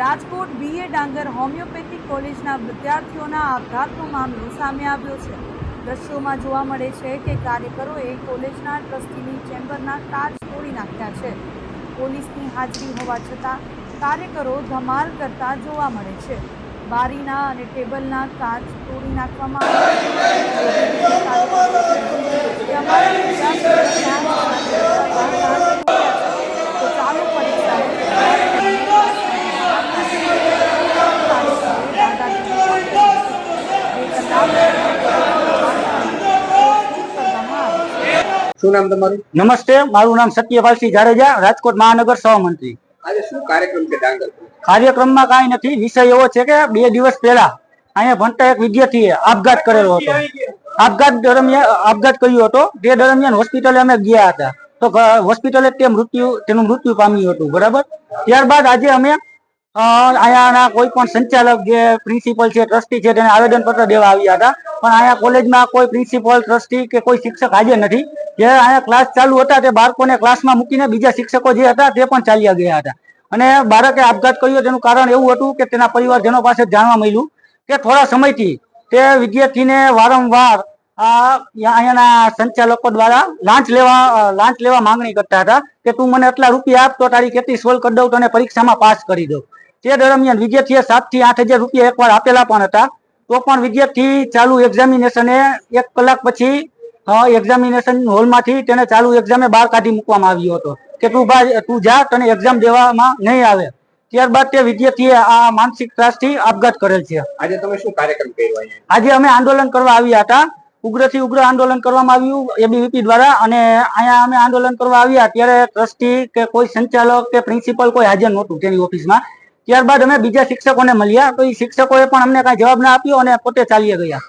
BA ડાંગર homeopathic કોલેજના વિદ્યાર્થીઓના આપઘાતનો મામલો સામે આવ્યો છે. દ્રશ્યોમાં જોવા મળે છે કે કાર્યકરોએ કોલેજના ટ્રસ્ટીની ચેમ્બરના કાચ તોડી નાખ્યા છે. પોલીસની હાજરી હોવા છતાં કાર્યકરો ધમાલ કરતા જોવા મળે છે. બારીના અને ટેબલના કાચ તોડી નાખવામાં આવ્યા શું નામ તમારું? નમસ્તે મારું નામ સત્યપાલસિંહ જાડેજા રાજકોટ મહાનગર સહમંત્રી આજે શું કાર્યક્રમ છે ડાંગર કાર્યક્રમમાં કાંઈ નથી વિષય એવો છે કે બે દિવસ પહેલા અહીંયા ભણતા એક વિદ્યાર્થીએ આપઘાત કરેલો હતો. આપઘાત દરમિયાન આપઘાત કર્યો હતો. તે દરમિયાન હોસ્પિટલે અમે ગયા હતા. તો હોસ્પિટલે તે મૃત્યુ તેનું મૃત્યુ પામ્યું હતું બરાબર? ત્યારબાદ આજે અમે અહીંયાના કોઈ પણ સંચાલક જે પ્રિન્સિપલ છે ટ્રસ્ટી છે, તેને આવેદન પત્ર દેવા આવ્યા હતા. પણ અહીંયા કોલેજમાં કોઈ પ્રિન્સિપલ ટ્રસ્ટી કે કોઈ શિક્ષક હાજર નથી. જે અહીંયા ક્લાસ ચાલુ હતા, તે બાળકોને ક્લાસમાં મૂકીને બીજા શિક્ષકો જે હતા, તે પણ ચાલ્યા ગયા હતા. અને બાળકે આપઘાત કર્યો, તેનું કારણ એવું હતું કે તેના પરિવારજનો પાસે જાણવા મળ્યું કે થોડા સમયથી તે વિદ્યાર્થીને વારંવાર અહીંયાના સંચાલકો દ્વારા લાંચ લેવા લાંચ લેવા માંગણી કરતા હતા કે તું મને આટલા રૂપિયા આપ, તો તારી કેટલી સોલ્વ કરી દઉં, તને પરીક્ષામાં પાસ કરી દઉં. તે દરમિયાન વિદ્યાર્થીએ સાતથી આઠ હજાર રૂપિયા એકવાર આપેલા પણ હતા. તો પણ વિદ્યાર્થી ચાલુ એક્ઝામિનેશને એક કલાક પછી એક્ઝામિનેશન હોલમાંથી તેને ચાલુ એક્ઝામે બહાર કાઢી મૂકવામાં આવ્યો હતો. કે તું ભાઈ તું જા તને એક્ઝામ દેવામાં નહીં આવે. ત્યારબાદ તે વિદ્યાર્થીએ આ માનસિક ત્રાસથી આપઘાત કરેલ છે. આજે તમે શું કાર્યક્રમ કર્યો આજે અમે આંદોલન કરવા આવ્યા હતા. ઉગ્રથી ઉગ્ર આંદોલન કરવામાં આવ્યું એબીવીપી દ્વારા અને અહીંયા અમે આંદોલન કરવા આવ્યા ત્યારે ટ્રસ્ટી કે કોઈ સંચાલક કે પ્રિન્સિપલ કોઈ હાજર નહોતું તેની ઓફિસમાં. ત્યારબાદ અમે બીજા શિક્ષકોને મળ્યા. તો એ શિક્ષકોએ પણ અમને કાંઈ જવાબ ના આપ્યો અને પોતે ચાલ્યા ગયા.